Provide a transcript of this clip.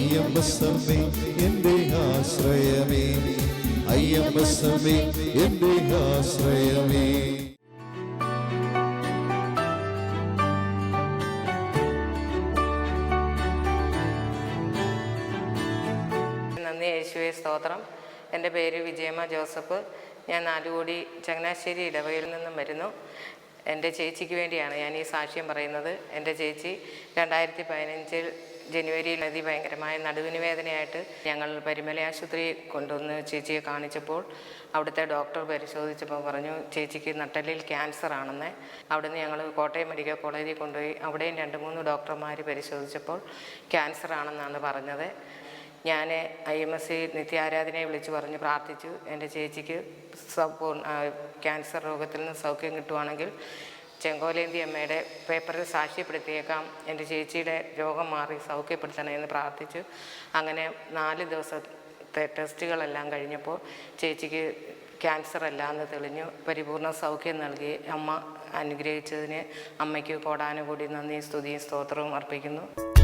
അയ്യമ്പസമേ എന്റെ ആശ്രയമേ. അയ്യമ്പസമേ എന്റെ ആശ്രയമേ. നന്ദി യേശുവെ സ്തോത്രം. എന്റെ പേര് വിജയമ്മ ജോസഫ്. ഞാൻ നാലുകൂടി ചങ്ങനാശ്ശേരി ഇടവയിൽ നിന്നും വരുന്നു. എന്റെ ചേച്ചിക്ക് വേണ്ടിയാണ് ഞാൻ ഈ സാക്ഷ്യം പറയുന്നത്. എന്റെ ചേച്ചി രണ്ടായിരത്തി പതിനഞ്ചിൽ ജനുവരിയിൽ അതിഭയങ്കരമായ നടുവിന് വേദനയായിട്ട് ഞങ്ങൾ പരിമല ആശുപത്രി കൊണ്ടുവന്ന് ചേച്ചിയെ കാണിച്ചപ്പോൾ അവിടുത്തെ ഡോക്ടർ പരിശോധിച്ചപ്പോൾ പറഞ്ഞു ചേച്ചിക്ക് നട്ടലിൽ ക്യാൻസർ ആണെന്ന്. അവിടുന്ന് ഞങ്ങൾ കോട്ടയം മെഡിക്കൽ കോളേജിൽ കൊണ്ടുപോയി അവിടെയും രണ്ട് മൂന്ന് ഡോക്ടർമാർ പരിശോധിച്ചപ്പോൾ ക്യാൻസർ ആണെന്നാണ് പറഞ്ഞത്. ഞാൻ ഐ എം എസ് സി നിത്യാരാധനയെ വിളിച്ച് പറഞ്ഞ് പ്രാർത്ഥിച്ചു. എന്റെ ചേച്ചിക്ക് ക്യാൻസർ രോഗത്തിൽ നിന്ന് സൗഖ്യം കിട്ടുവാണെങ്കിൽ ചെങ്കോലേന്തി അമ്മയുടെ പേപ്പറിൽ സാക്ഷ്യപ്പെടുത്തിയേക്കാം. എന്റെ ചേച്ചിയുടെ രോഗം മാറി സൗഖ്യപ്പെടുത്തണമെന്ന് പ്രാർത്ഥിച്ചു. അങ്ങനെ നാല് ദിവസത്തെ ടെസ്റ്റുകളെല്ലാം കഴിഞ്ഞപ്പോൾ ചേച്ചിക്ക് ക്യാൻസർ അല്ല എന്ന് തെളിഞ്ഞു. പരിപൂർണ സൗഖ്യം നൽകി. അമ്മ അനുഗ്രഹിച്ചതിന് അമ്മയ്ക്ക് കോടാനുകൂടി നന്ദി സ്തുതിയും സ്തോത്രവും അർപ്പിക്കുന്നു.